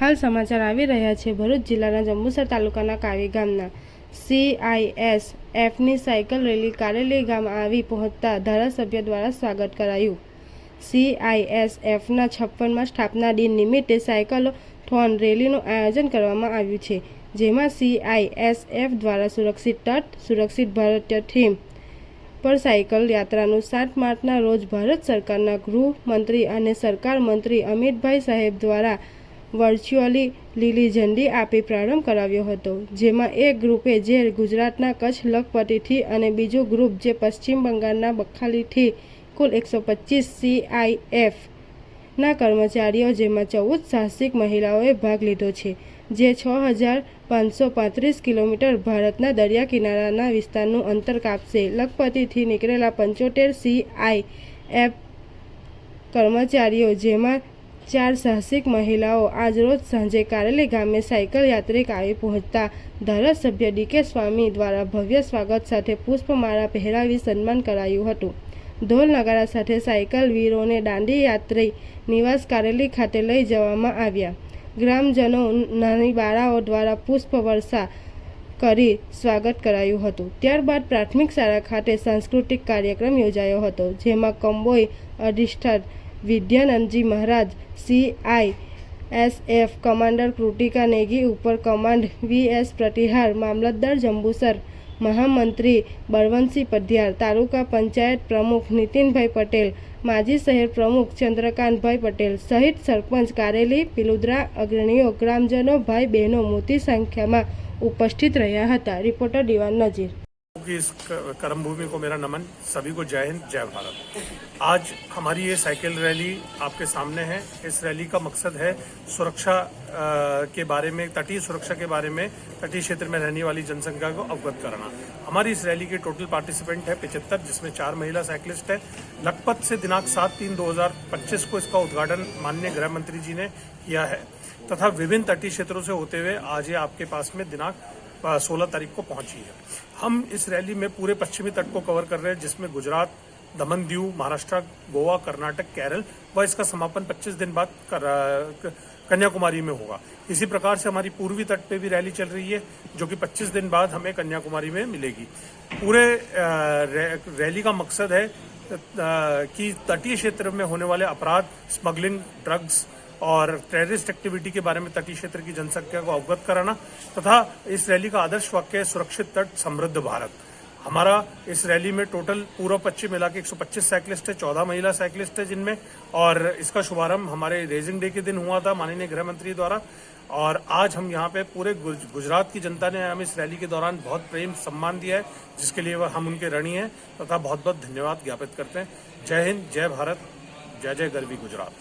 હાલ સમાચાર આવી રહ્યા છે. ભરૂચ જિલ્લાના જંબુસર તાલુકાના કાવી ગામના સીઆઈએસ એફની સાયકલ રેલી કારેલી ગામ આવી પહોંચતા ધારાસભ્ય દ્વારા સ્વાગત કરાયું. સીઆઈએસ એફના છપ્પનમાં સ્થાપના દિન નિમિત્તે સાયકલ થોન રેલીનું આયોજન કરવામાં આવ્યું છે, જેમાં સીઆઈએસએફ દ્વારા સુરક્ષિત તટ, સુરક્ષિત ભારતીય થીમ પર સાયકલ યાત્રાનું સાત માર્ચના રોજ ભારત સરકારના ગૃહમંત્રી અને સરકાર મંત્રી અમિતભાઈ સાહેબ દ્વારા વર્ચ્યુઅલી લીલી ઝંડી આપી પ્રારંભ કરાવ્યો હતો, જેમાં એક ગ્રુપે જે ગુજરાતના કચ્છ લખપતિથી અને બીજું ગ્રુપ જે પશ્ચિમ બંગાળના બખાલીથી કુલ એકસો પચીસ સીઆઈએફ ના કર્મચારીઓ, જેમાં ચૌદ સાહસિક મહિલાઓએ ભાગ લીધો છે, જે છ હજાર પાંચસો પાંત્રીસ કિલોમીટર ભારતના દરિયા કિનારાના વિસ્તારનું અંતર કાપશે. લખપતિથી નીકળેલા પંચોતેર સીઆઈએફ કર્મચારીઓ, જેમાં ચાર સાહસિક મહિલાઓ આજરોજ સાંજે કારેલી ગામે સાયકલ યાત્રિક આવી પહોંચતા ધારાસભ્ય ડીકે સ્વામી દ્વારા ભવ્ય સ્વાગત સાથે પુષ્પમાળા પહેરાવી સન્માન કરાયું હતું. ઢોલ નગારા સાથે સાયકલ વીરોને દાંડી યાત્રી નિવાસ કારેલી ખાતે લઈ જવામાં આવ્યા. ગ્રામજનો નાની બાળાઓ દ્વારા પુષ્પ વર્ષા કરી સ્વાગત કરાયું હતું. ત્યારબાદ પ્રાથમિક શાળા ખાતે સાંસ્કૃતિક કાર્યક્રમ યોજાયો હતો, જેમાં Kamboi અધિષ્ઠાત Vidyanandji Maharaj CI SF commander Kritika Negi ઉપર કમાન્ડ વીએસ પ્રતિહાર, મામલતદાર જંબુસર, મહામંત્રી બળવંતસિંહ પધ્યાર તાલુકા પંચાયત પ્રમુખ નીતિનભાઈ પટેલ, માજી શહેર પ્રમુખ ચંદ્રકાંતભાઈ પટેલ સહિત સરપંચ કારેલી, પિલુદ્રા અગ્રણીઓ, ગ્રામજનો, ભાઈ બહેનો મોટી સંખ્યામાં ઉપસ્થિત રહ્યા હતા. રિપોર્ટર દીવાન નજીર. की इस कर्म भूमि को मेरा नमन सभी को जय हिंद, जय भारत। आज हमारी ये साइकिल रैली आपके सामने है। इस रैली का मकसद है सुरक्षा के बारे में, तटीय सुरक्षा के बारे में, तटीय क्षेत्र में रहने वाली जनसंख्या को अवगत कराना। हमारी इस रैली के टोटल पार्टिसिपेंट है पिछहत्तर जिसमें चार महिला साइकिलिस्ट है। लखपत से दिनांक सात तीन दो को इसका उद्घाटन माननीय गृह मंत्री जी ने किया है। तथा विभिन्न तटीय क्षेत्रों से होते हुए आज ये आपके पास में दिनांक सोलह तारीख को पहुँची है। हम इस रैली में पूरे पश्चिमी तट को कवर कर रहे हैं, जिसमें गुजरात दमन दीव महाराष्ट्र, गोवा, कर्नाटक, केरल व इसका समापन 25 दिन बाद कन्याकुमारी में होगा। इसी प्रकार से हमारी पूर्वी तट पे भी रैली चल रही है, जो कि 25 दिन बाद हमें कन्याकुमारी में मिलेगी। पूरे रैली का मकसद है कि तटीय क्षेत्र में होने वाले अपराध, स्मगलिंग, ड्रग्स और टेररिस्ट एक्टिविटी के बारे में तटीय क्षेत्र की जनसंख्या को अवगत कराना तथा इस रैली का आदर्श वाक्य है, सुरक्षित तट, समृद्ध भारत। हमारा इस रैली में टोटल पूर्व पश्चिम मिला के 125 साइकिलिस्ट है 14 महिला साइकिलिस्ट है जिनमें और इसका शुभारंभ हमारे रेजिंग डे के दिन हुआ था माननीय गृह मंत्री द्वारा। और आज हम यहाँ पे पूरे गुज- गुजरात की जनता ने हमें इस रैली के दौरान बहुत प्रेम, सम्मान दिया है, जिसके लिए हम उनके ऋणी हैं तथा बहुत बहुत धन्यवाद ज्ञापित करते हैं। जय हिंद, जय भारत, जय जय गर्वी गुजरात।